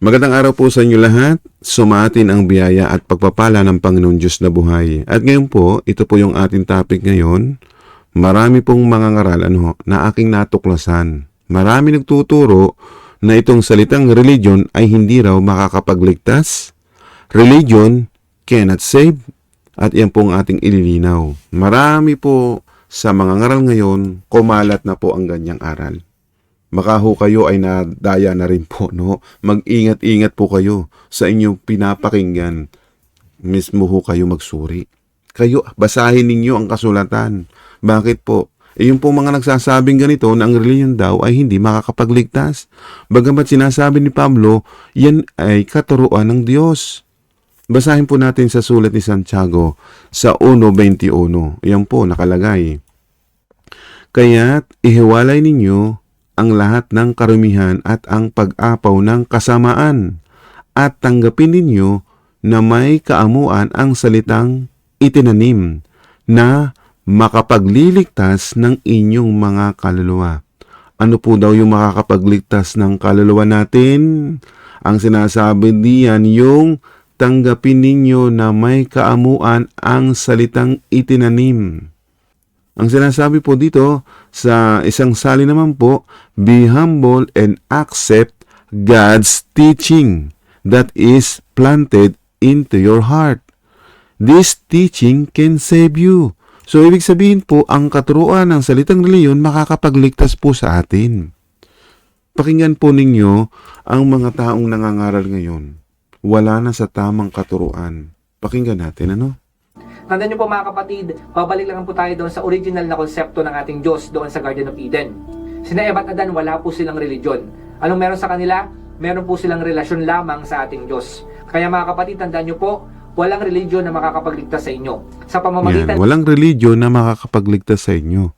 Magandang araw po sa inyo lahat. Sumatin ang biyaya at pagpapala ng Panginoon Diyos na buhay. At ngayon po, ito po yung ating topic ngayon. Marami pong mga ngaral ano, na aking natuklasan. Marami nagtuturo na itong salitang religion ay hindi raw makakapagligtas. Religion cannot save. At yan pong ating ililinaw. Marami po sa mga ngaral ngayon, kumalat na po ang ganyang aral baka ho kayo ay nadaya na rin po, no? Mag-ingat-ingat po kayo sa inyong pinapakinggan. Mismo ho kayo magsuri. Kayo, basahin ninyo ang kasulatan. Bakit po? E yung po mga nagsasabing ganito na ang reliyon daw ay hindi makakapagligtas. Bagamat sinasabi ni Pablo, yan ay katuruan ng Diyos. Basahin po natin sa sulat ni Santiago sa 1.21. Yan po nakalagay. Kaya't ihiwalay ninyo ang lahat ng karumihan at ang pag-apaw ng kasamaan at tanggapin ninyo na may kaamuan ang salitang itinanim na makapagliligtas ng inyong mga kaluluwa. Ano po daw yung makakapagligtas ng kaluluwa natin? Ang sinasabi diyan yung tanggapin ninyo na may kaamuan ang salitang itinanim. Ang sinasabi po dito sa isang sali naman po, be humble and accept God's teaching that is planted into your heart. This teaching can save you. So, ibig sabihin po, ang katuruan ng salitang reliyon makakapagligtas po sa atin. Pakinggan po ninyo ang mga taong nangangaral ngayon. Wala na sa tamang katuruan. Pakinggan natin, ano? Tandaan niyo po mga kapatid, babalik lang po tayo doon sa original na konsepto ng ating Diyos doon sa Garden of Eden. Sina Eva at Adan, wala po silang religion. Anong meron sa kanila? Meron po silang relasyon lamang sa ating Diyos. Kaya mga kapatid, tandaan niyo po, walang religion na makakapagligtas sa inyo. Sa pamamagitan Yan, walang religion na makakapagligtas sa inyo.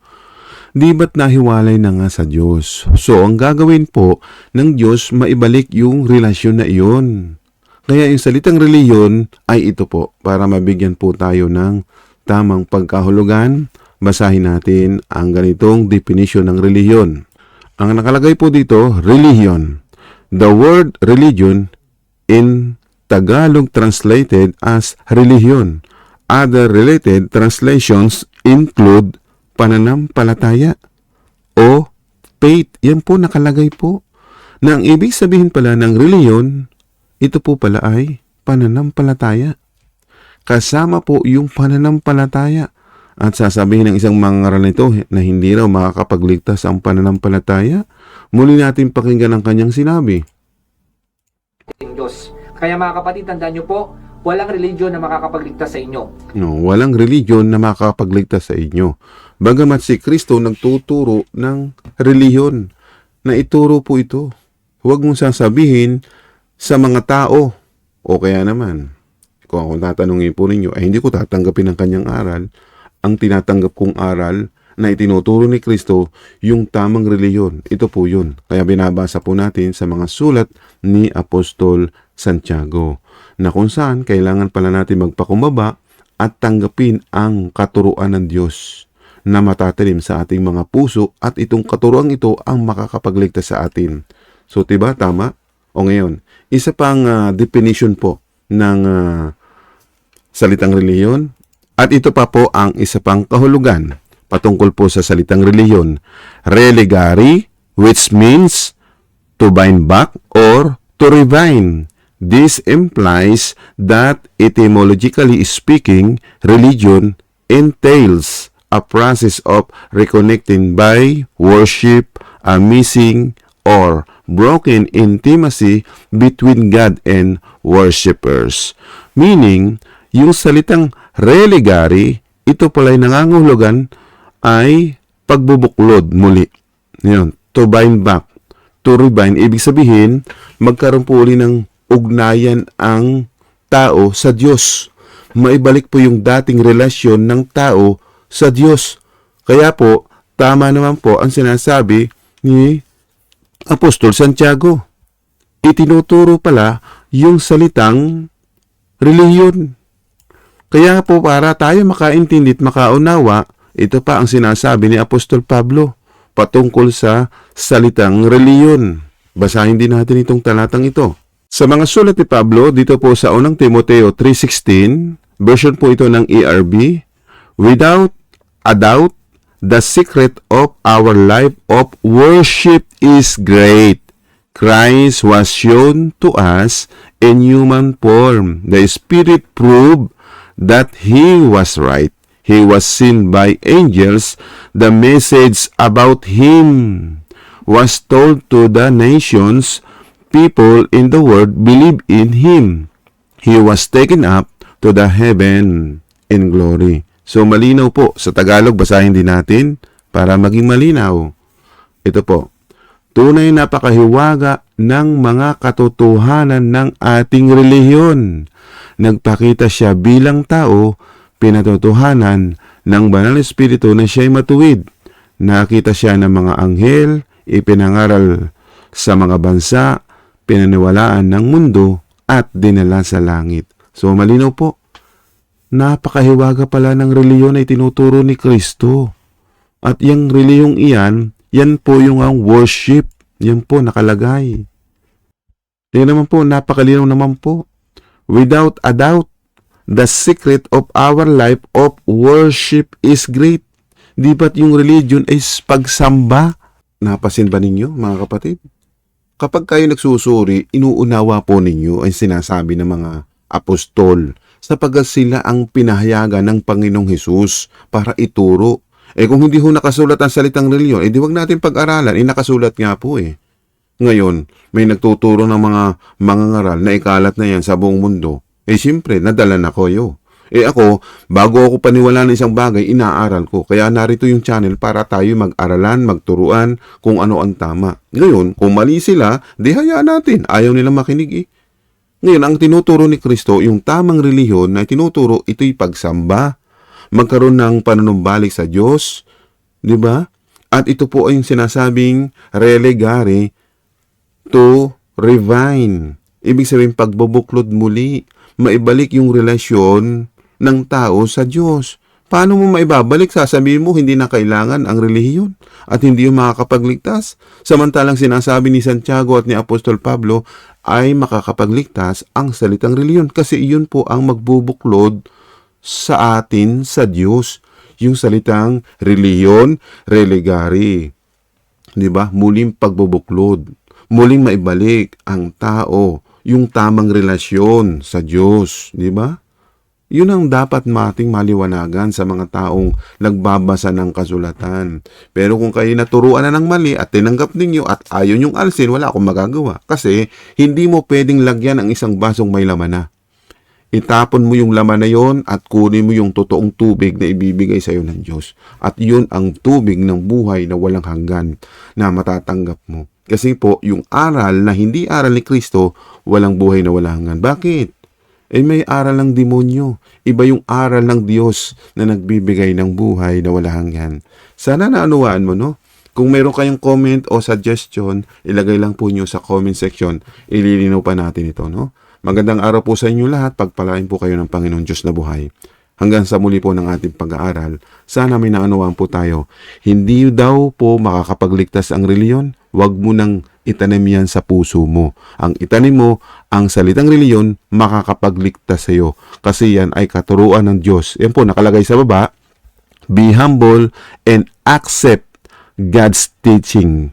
Di ba't nahiwalay na nga sa Diyos? So, ang gagawin po ng Diyos, maibalik yung relasyon na iyon. Kaya yung salitang reliyon ay ito po, para mabigyan po tayo ng tamang pagkahulugan. Basahin natin ang ganitong definition ng reliyon. Ang nakalagay po dito, religion. The word religion in Tagalog translated as religion. Other related translations include pananampalataya o faith. Yan po nakalagay po. Na ang ibig sabihin pala ng reliyon, ito po pala ay pananampalataya. Kasama po yung pananampalataya. At sasabihin ng isang mangaral nito na hindi raw makakapagligtas ang pananampalataya, muli natin pakinggan ang kanyang sinabi. Diyos. Kaya mga kapatid, tandaan niyo po, walang religion na makakapagligtas sa inyo. No, walang religion na makakapagligtas sa inyo. Bagamat si Kristo nagtuturo ng reliyon na ituro po ito. Huwag mong sasabihin sa mga tao o kaya naman kung ako tatanungin po ninyo ay hindi ko tatanggapin ang kanyang aral. Ang tinatanggap kong aral na itinuturo ni Kristo yung tamang reliyon. Ito po yun. Kaya binabasa po natin sa mga sulat ni Apostol Santiago na kung saan kailangan pala natin magpakumbaba at tanggapin ang katuruan ng Diyos na matatalim sa ating mga puso at itong katuruan ito ang makakapagligtas sa atin. So, tiba? Tama? O ngayon, isa pang ah, definition po ng ah, salitang reliyon at ito pa po ang isa pang kahulugan patungkol po sa salitang reliyon. Religare, which means to bind back or to revive. This implies that etymologically speaking, religion entails a process of reconnecting by worship, a missing or broken intimacy between God and worshippers. Meaning, yung salitang religare, ito pala'y nangangahulugan ay pagbubuklod muli. Yun, to bind back. To rebind, ibig sabihin, magkaroon po uli ng ugnayan ang tao sa Diyos. Maibalik po yung dating relasyon ng tao sa Diyos. Kaya po, tama naman po ang sinasabi ni Apostol Santiago. Itinuturo pala yung salitang reliyon. Kaya po para tayo makaintindi at makaunawa, ito pa ang sinasabi ni Apostol Pablo patungkol sa salitang reliyon. Basahin din natin itong talatang ito. Sa mga sulat ni Pablo, dito po sa unang Timoteo 3.16, version po ito ng ERB, Without a doubt, the secret of our life of worship is great. Christ was shown to us in human form. The Spirit proved that He was right. He was seen by angels. The message about Him was told to the nations. People in the world believe in Him. He was taken up to the heaven in glory. So malinaw po. Sa Tagalog, basahin din natin para maging malinaw. Ito po. Tunay na pakahiwaga ng mga katotohanan ng ating relihiyon. Nagpakita siya bilang tao, pinatotohanan ng banal na espiritu na siya'y matuwid. Nakita siya ng mga anghel, ipinangaral sa mga bansa, pinaniwalaan ng mundo, at dinala sa langit. So malinaw po, napakahiwaga pala ng reliyon ay tinuturo ni Kristo. At yung reliyong iyan, yan po yung ang worship. Yan po nakalagay. Yan naman po, napakalinaw naman po. Without a doubt, the secret of our life of worship is great. Di ba't yung religion is pagsamba? Napasin ba ninyo, mga kapatid? Kapag kayo nagsusuri, inuunawa po ninyo ang sinasabi ng mga apostol sapagkat sila ang pinahayagan ng Panginoong Hesus para ituro. Eh kung hindi ho nakasulat ang salitang reliyon, eh wag natin pag-aralan. Eh nakasulat nga po eh. Ngayon, may nagtuturo ng mga mangangaral na ikalat na yan sa buong mundo. Eh siyempre, nadala na ko yo. Eh ako, bago ako paniwala ng isang bagay, inaaral ko. Kaya narito yung channel para tayo mag-aralan, magturuan kung ano ang tama. Ngayon, kung mali sila, di hayaan natin. Ayaw nilang makinig eh. Ngayon, ang tinuturo ni Kristo, yung tamang relihiyon na tinuturo, ito'y pagsamba, magkaroon ng panunumbalik sa Diyos, di ba? At ito po ay yung sinasabing relegare to refine. Ibig sabihin, pagbubuklod muli, maibalik yung relasyon ng tao sa Diyos. Paano mo maibabalik? Sasabihin mo, hindi na kailangan ang relihiyon at hindi yung makakapagligtas. Samantalang sinasabi ni Santiago at ni Apostol Pablo ay makakapagligtas ang salitang relihiyon kasi iyon po ang magbubuklod sa atin sa Diyos. Yung salitang relihiyon, relegari. Di ba? Muling pagbubuklod. Muling maibalik ang tao yung tamang relasyon sa Diyos. Di ba? Yun ang dapat mating maliwanagan sa mga taong nagbabasa ng kasulatan. Pero kung kayo naturuan na ng mali at tinanggap ninyo at ayaw nyong alsin, wala akong magagawa. Kasi hindi mo pwedeng lagyan ang isang basong may laman na. Itapon mo yung laman na yon at kunin mo yung totoong tubig na ibibigay sa iyo ng Diyos. At yun ang tubig ng buhay na walang hanggan na matatanggap mo. Kasi po, yung aral na hindi aral ni Kristo, walang buhay na walang hanggan. Bakit? Eh may aral ng demonyo. Iba yung aral ng Diyos na nagbibigay ng buhay na wala hanggan. Sana naunawaan mo, no? Kung meron kayong comment o suggestion, ilagay lang po nyo sa comment section. Ililinaw pa natin ito, no? Magandang araw po sa inyo lahat. Pagpalain po kayo ng Panginoon Diyos na buhay. Hanggang sa muli po ng ating pag-aaral, sana may naunawaan po tayo. Hindi daw po makakapagligtas ang reliyon. Huwag mo nang itanim yan sa puso mo. Ang itanim mo, ang salitang reliyon, makakapagligtas sa iyo. Kasi yan ay katuruan ng Diyos. Yan po, nakalagay sa baba. Be humble and accept God's teaching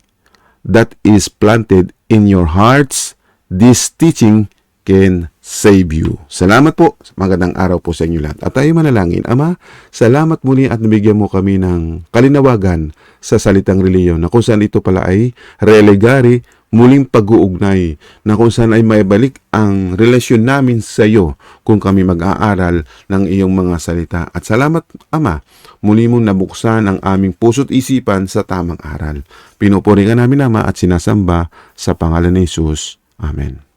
that is planted in your hearts. This teaching can save you. Salamat po. Magandang araw po sa inyo lahat. At tayo manalangin. Ama, salamat muli at nabigyan mo kami ng kalinawagan sa salitang reliyon na kung saan ito pala ay relegari, muling pag-uugnay na kung saan ay maibalik ang relasyon namin sa iyo kung kami mag-aaral ng iyong mga salita. At salamat, Ama, muli mong nabuksan ang aming puso't isipan sa tamang aral. Pinupuri ka namin, Ama, at sinasamba sa pangalan ni Jesus. Amen.